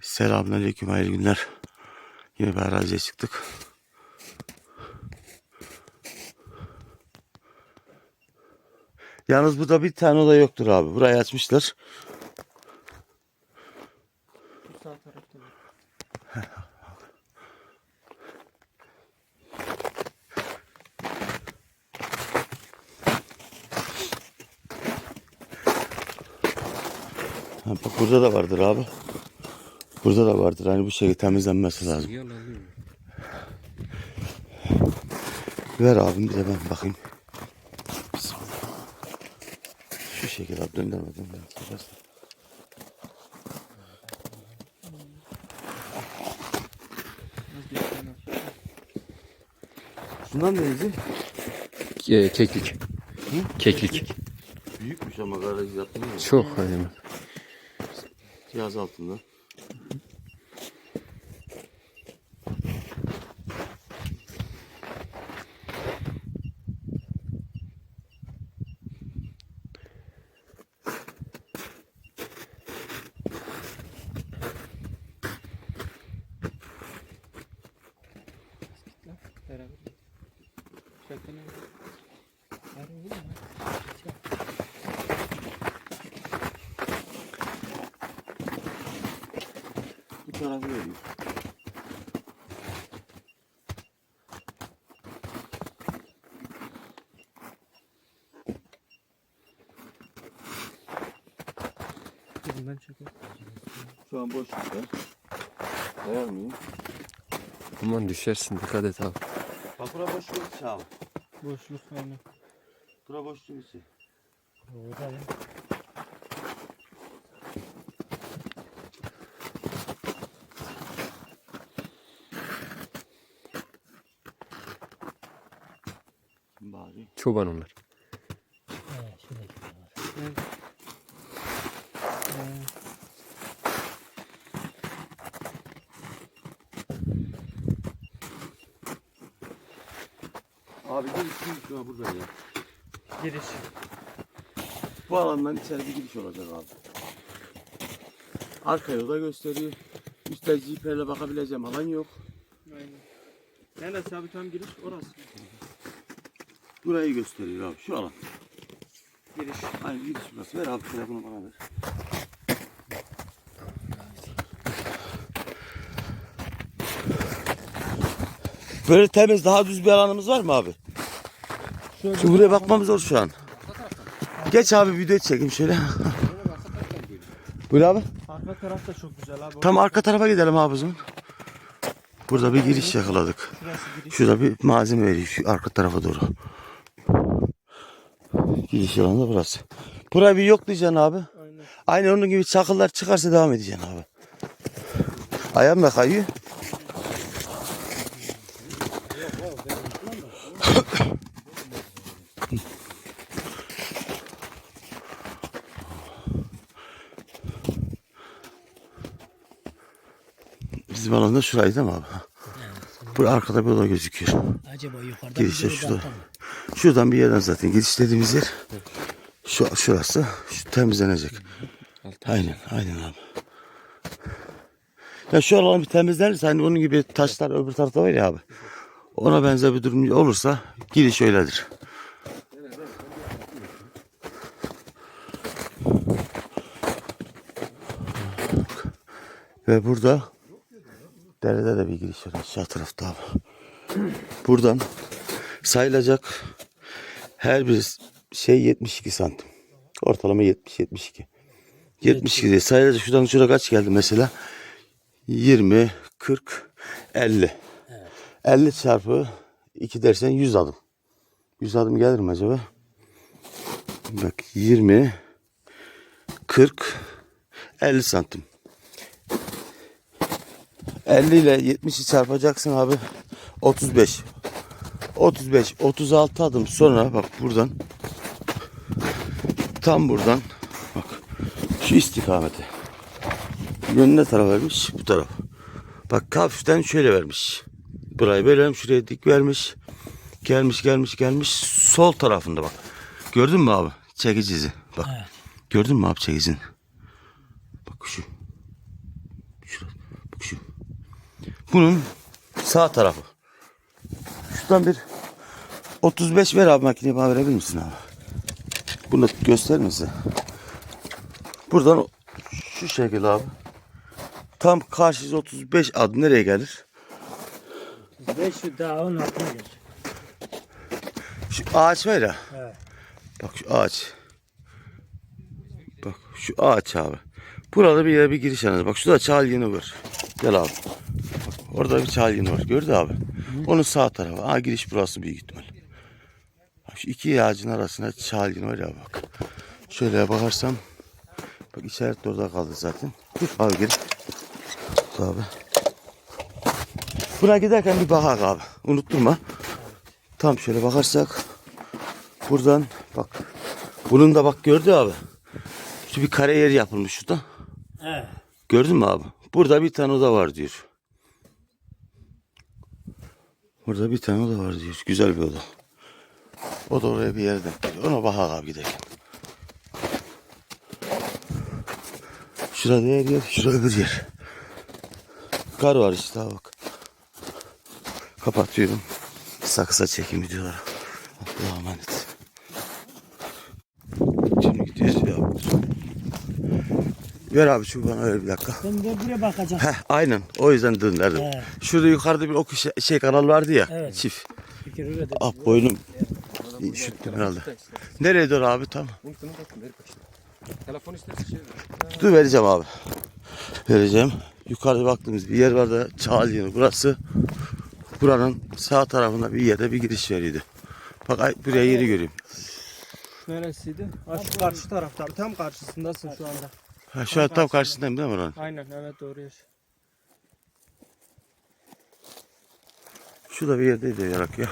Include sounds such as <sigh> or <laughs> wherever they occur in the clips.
Selamünaleyküm hayırlı günler. Yine bir araziye çıktık. Yalnız burada bir tane oda yoktur abi. Burayı açmışlar. <laughs> Bak burada da vardır abi. Burada da vardır. Hani bu şekilde temizlenmesi lazım. Ver abim bir de ben bakayım. Şu şekilde abi döndürme döndürme. Biraz. Az bir tane var. Şundan neydi? Ee, keklik. Keklik. Büyükmüş ama garaj yaptım ya. Çok aynen. Yaz altında. Beraber. Şakana. Var mı? Bu tarafı vereyim. Bundan. Şu an boşlukta. Ayar mıyım? Aman düşersin dikkat et abi. Bak bura boşluk içi abi. Boşluk aynı. Bura boşluk içi. Orada ya. Çoban onlar. Evet. Ee, Abi giriş giriş şu an burada ya. giriş. Bu alandan içeri bir giriş olacak abi. Arka yolda gösteriyor. Üstte GPR'le bakabileceğim alan yok. Aynen. Neresi abi tam giriş? Orası. Burayı gösteriyor abi şu alan. Giriş. Aynen giriş burası. Ver abi telefonu bana ver. Böyle temiz daha düz bir alanımız var mı abi? Şu buraya bakmamız zor şu an. Geç abi video çekeyim şöyle. Buyur abi. Arka taraf da çok güzel abi. Tam arka tarafa gidelim abi o zaman. Burada bir giriş yakaladık. Giriş. Şurada bir malzeme veriyor şu arka tarafa doğru. Giriş alanı da burası. Burayı bir yoklayacaksın abi. Aynen. Aynı onun gibi çakıllar çıkarsa devam edeceksin abi. Ayağım da kayıyor. Bizim alanda şurayı değil mi abi? Bu arkada bir oda gözüküyor. Acaba yukarıda Girişte bir şurada. Şuradan bir yerden zaten giriş dediğimiz yer. Şu şurası. Şu temizlenecek. Aynen, aynen abi. Ya şu alan bir temizlenirse hani onun gibi taşlar öbür tarafta var ya abi. Ona benzer bir durum olursa giriş öyledir. Ve burada derede de bir giriş var aşağı tarafta abi. Buradan sayılacak her bir şey 72 santim. Ortalama 70-72. 72 diye sayılacak. Şuradan şuraya kaç geldi mesela? 20, 40, 50. 50 çarpı 2 dersen 100 adım. 100 adım gelir mi acaba? Bak 20, 40, 50 santim. 50 ile 70'i çarpacaksın abi. 35. 35, 36 adım sonra bak buradan tam buradan bak şu istikamete yönü ne tarafa vermiş? Bu taraf. Bak hafiften şöyle vermiş. Burayı böyle vermiş, şuraya dik vermiş. Gelmiş, gelmiş, gelmiş. Sol tarafında bak. Gördün mü abi? Çekici izi. Bak. Evet. Gördün mü abi çekicini? Bak şu. Şurası. Bunun sağ tarafı. Şuradan bir 35 ver abi makineye bana verebilir misin abi? Bunu göstermesi. Buradan o- şu şekilde abi. Tam karşısı 35 adım nereye gelir? 5 dağın altına geç. Şu ağaç var ya. Evet. Bak şu ağaç. Bak şu ağaç abi. Burada bir yere bir giriş anı. Bak şurada çal yeni var. Gel abi. Orada bir çal yeni var. Gördü abi. Onun sağ tarafı. Ha giriş burası büyük ihtimal. Şu iki ağacın arasında çal yeni var ya bak. Şöyle bakarsam. Bak işaret de orada kaldı zaten. Dur abi geri. Dur abi. Buna giderken bir bakak abi. Unutturma. Tam şöyle bakarsak. Buradan bak. Bunun da bak gördü abi. Şu bir kare yer yapılmış şurada. Evet. Gördün mü abi? Burada bir tane oda var diyor. Burada bir tane oda var diyor. Güzel bir oda. O da oraya bir yere denk geliyor. Ona bakak abi gidelim. Şurada yer yer, şurada öbür yer. Kar var işte ha bak. Kapatıyorum. Kısa çekim videoları. Allah'a emanet. Şimdi gidiyoruz ya. Ver abi şu bana ver bir dakika. Ben de buraya bakacağım. Heh aynen o yüzden döndürdüm. He. Şurada yukarıda bir ok şey, şey kanal vardı ya Evet. çift. Fikir öyle de. Ah boynum üşüttüm herhalde. Nereye dur abi tam? Telefon isterse şey ver. Dur vereceğim abi. Vereceğim. Yukarıda baktığımız bir yer var da yeri burası. Buranın sağ tarafında bir yerde bir giriş yeriydi. Bak ay, buraya yeri göreyim. Neresiydi? Karşı tarafta. abi, Tam karşısındasın şu anda. Ha, şu tam karşısındayım değil mi oranın? Aynen evet doğru yaş. Şurada bir yerdeydi yarak ya.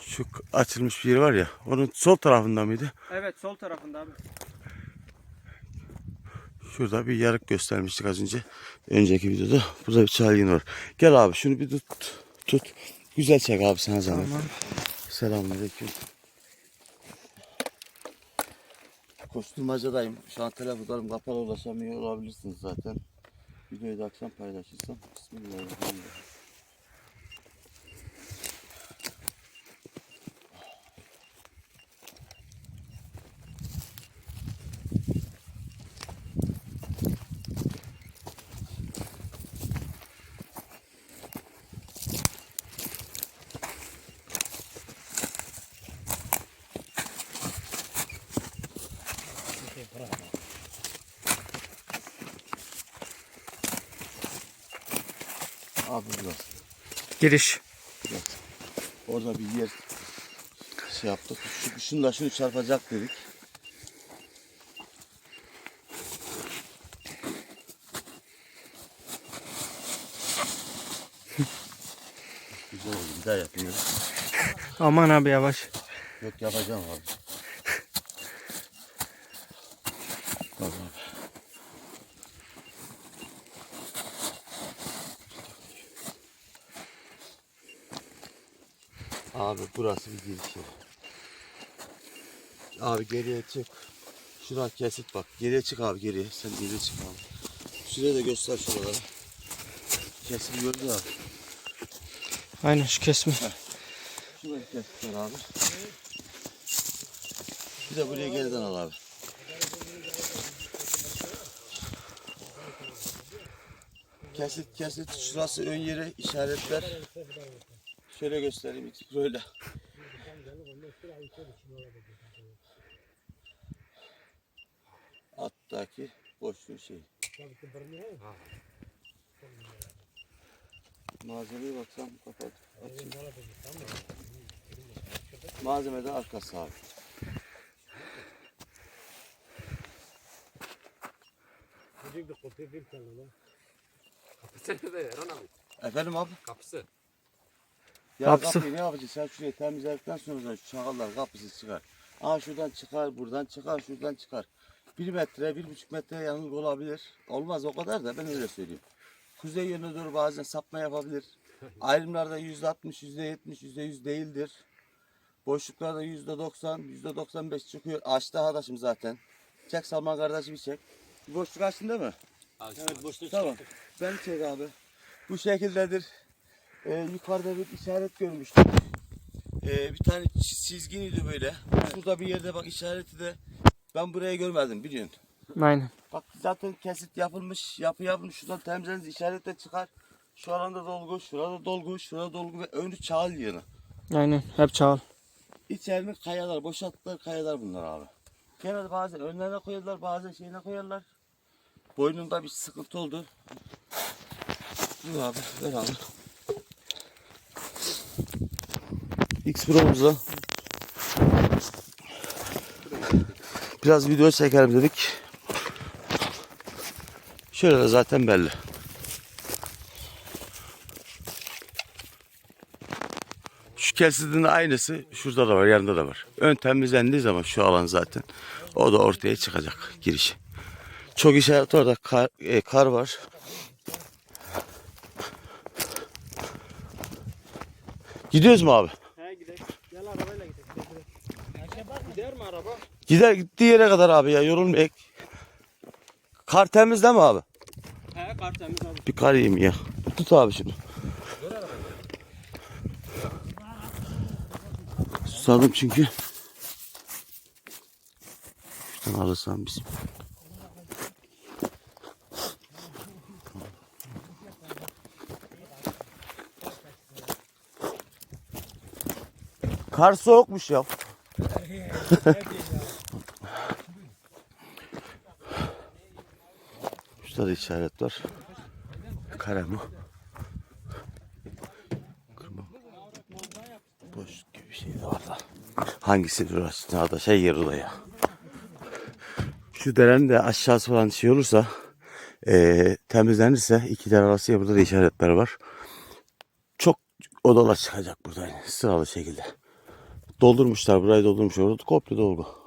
Şu açılmış bir yer var ya. Onun sol tarafında mıydı? Evet sol tarafında abi. Şurada bir yarık göstermiştik az önce. Önceki videoda. Burada bir çay var. Gel abi şunu bir tut. Tut. Güzel çek abi sana zahmet. Tamam. Selamünaleyküm. Koşturmacadayım. Şu an telefonlarım kapalı ulaşamıyor olabilirsiniz zaten. Videoyu da akşam paylaşırsam. Bismillahirrahmanirrahim. Abi burası. Giriş. Orada bir yer şey yaptık. Şu, şunu da şunu çarpacak dedik. <laughs> Güzel oldu. Bir daha yapayım. ya. Aman abi yavaş. Yok yapacağım abi. <laughs> Bak abi. Burası bir giriş yeri. Abi geriye çık. Şura kesik bak. Geriye çık abi geriye. Sen geriye çık abi. Şuraya da göster şuraları. Kesim gördü abi. Aynen şu kesme. Şurayı kestikler abi. Bir de buraya geriden al abi. Kesit kesit şurası ön yere işaretler. Şöyle göstereyim böyle. Alttaki boşluğun şey. Malzemeye baksam kapat. Açayım. Malzeme de arkası abi. Sen de Erhan abi. Efendim abi? Kapısı. Ya Kapısı. kapıyı ne yapacağız? Sen şurayı temizledikten sonra şu çakallar kapısı çıkar. Aa şuradan çıkar, buradan çıkar, şuradan çıkar. Bir metre, bir buçuk metre yanık olabilir. Olmaz o kadar da ben öyle söyleyeyim. Kuzey yönüne doğru bazen sapma yapabilir. <laughs> Ayrımlarda yüzde altmış, yüzde yetmiş, yüzde yüz değildir. Boşluklarda yüzde doksan, yüzde doksan beş çıkıyor. Açtı arkadaşım zaten. Çek Salman kardeşimi çek. Boşluk açtın değil mi? Evet boşta Tamam. Ben çek abi. bu şekildedir. Ee, yukarıda bir işaret görmüştük. Ee, bir tane çiz- çizginiydi böyle. Şurada bir yerde bak işareti de ben buraya görmedim biliyorsun. Aynen. Bak zaten kesit yapılmış, yapı yapılmış. Şuradan temizleniz işaret de çıkar. Şu alanda dolgu, şurada dolgu, şurada dolgu ve önü çağıl yığını. Aynen. Hep çağıl. İçerini kayalar, boşalttılar kayalar bunlar abi. Genelde bazen önlerine koyarlar, bazen şeyine koyarlar. Boynunda bir sıkıntı oldu. Dur abi, ver abi. X Pro'muzla biraz video çekelim dedik. Şöyle de zaten belli. Şu kesidin aynısı şurada da var, yanında da var. Ön temizlendiği zaman şu alan zaten o da ortaya çıkacak giriş. Çok işaret orada kar, e, kar var. Gidiyoruz mu abi? He gidelim. Gel arabayla gidelim. Gider mi araba? Gider gittiği yere kadar abi ya yorulmayek. Kar temizle mi abi? He kar temiz abi. Bir kar yiyeyim ya. Tut abi şunu. Susadım çünkü. Şuradan alırsam bizim. Kar soğukmuş ya. Şurada da işaret var. Kare mi? Kırma. Boş gibi bir şey de var da. Hangisidir orası? Ya da şey yeri o da ya. Şu derenin de aşağısı falan şey olursa eee temizlenirse iki dere arası ya burada da işaretler var. Çok odalar çıkacak burada yani sıralı şekilde. Doldurmuşlar burayı doldurmuşlar. Komple dolgu.